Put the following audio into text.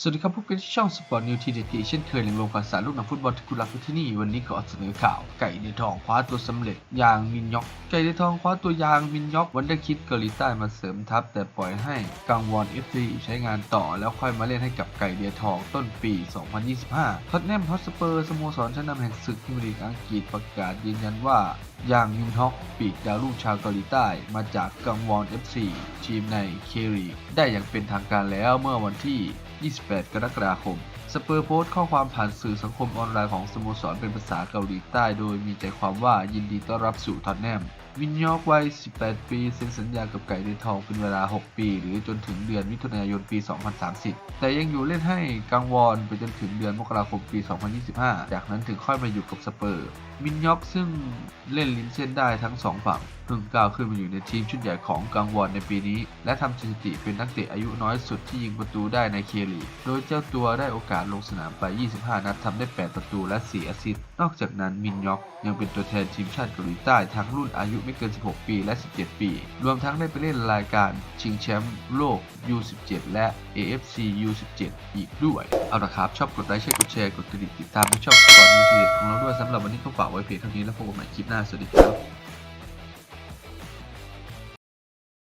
สวัสดีครับพบกันที่ช่องสปอร์ตนิวทีเด็ดเช่นเคยในโรงการสารลูกหนังฟุตบอลที่คุณรักที่นี่ วันนี้ขอเสนอข่าว ไก่เดือทองคว้าตัวสำเร็จยางมินยอก ไก่เดือทองคว้าตัวยางมินยอกวันเดอร์คิดเกาหลีใต้มาเสริมทัพ แต่ปล่อยให้กังวอนเอฟซีใช้งานต่อแล้วค่อยมาเล่นให้กับไก่เดือทองต้นปี 2025 ท็อตแนมฮอตสเปอร์สโมสรชั้นนำแห่งศึกพรีเมียร์ลีกอังกฤษประกาศยืนยันว่ายางมินฮอกปีกดาวรุ่งชาวเกาหลีใต้มาจากกังวอน FC ทีมในเครีได้อย่างเป็นทางการแล้วเมื่อวันที่ 28กรกฎาคม สเปอร์โพสต์ข้อความผ่านสื่อสังคมออนไลน์ของสโมสรเป็นภาษาเกาหลีใต้โดยมีใจความว่ายินดีต้อนรับสู่ทอตแนม วินยอกวัย 18 ปีเซ็นสัญญากับไก่เดือนทองเป็นเวลา 6 ปี หรือจนถึงเดือนมิถุนายนปี 2030 แต่ยังอยู่เล่นให้กังวอนไปจนถึงเดือนมกราคมปี 2025 จากนั้นถึงค่อยมาอยู่กับสเปอร์มินยอกซึ่งเล่นริมเส้นได้ทั้งสองฝั่งเพิ่งก้าวขึ้นมาอยู่ในทีมชุดใหญ่ของกังวอนในปีนี้ และทำสถิติเป็นนักเตะอายุน้อยสุดที่ยิงประตูได้ในเคลีกโดยเจ้าตัวได้โอกาสลงสนามไป 25 นัดทำได้ 8 ประตูและ 4 แอสซิสต์ นอกจากนั้นมินยอกยังเป็นตัวแทนทีมชาติเกาหลีใต้ทั้งรุ่นอายุไม่เกิน 16 ปีและ 17 ปี รวมทั้งได้ไปเล่นรายการชิงแชมป์โลก U17 และ AFC U17 อีกด้วย เอาละครับ ชอบกดไลค์ใช่กดแชร์กดกระดิ่งติดตามในช่องสปอร์ตนิวทีเด็ดของเราด้วยสำหรับวันนี้ก็ฝากไว้เพียงเท่านี้แล้วพบกันใหม่คลิปหน้า สวัสดีครับ